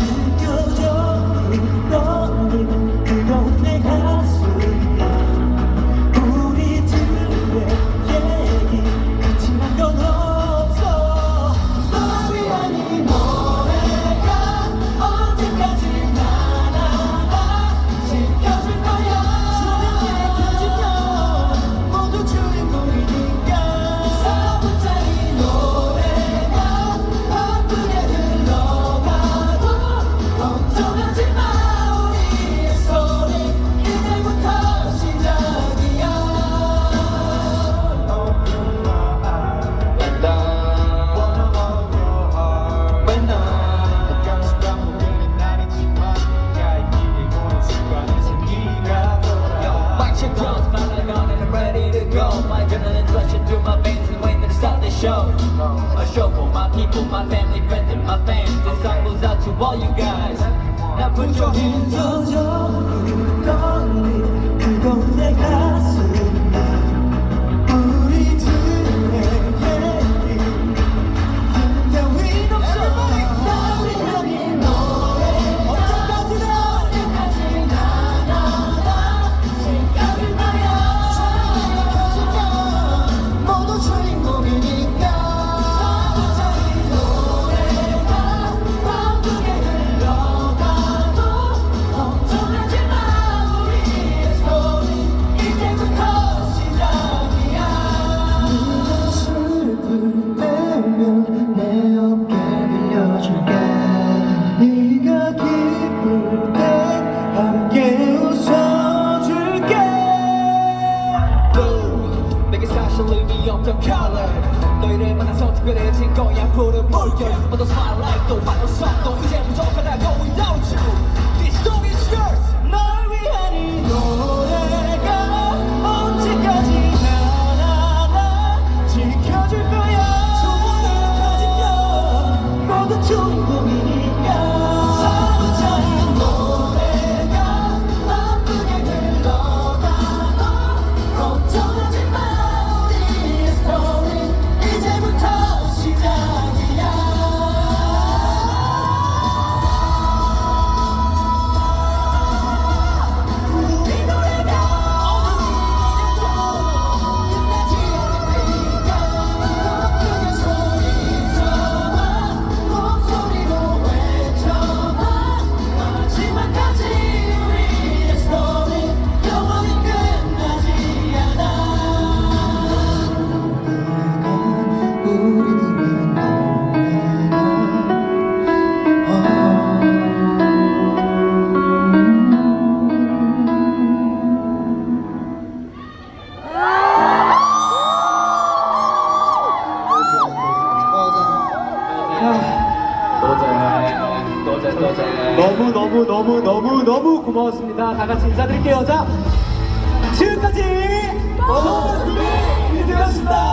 Bye. people, my family, friends, and my fans. This song goes out to all you guys. Now put your hands up. 거야 불을 물결 어떤 spotlight 또 환호성 또 이제 무조건 다 going down to. This song is yours. 너무 너무 너무 너무 너무 고마웠습니다. 다 같이 인사드릴게요. 자, 지금까지 너무 너무 고맙습니다.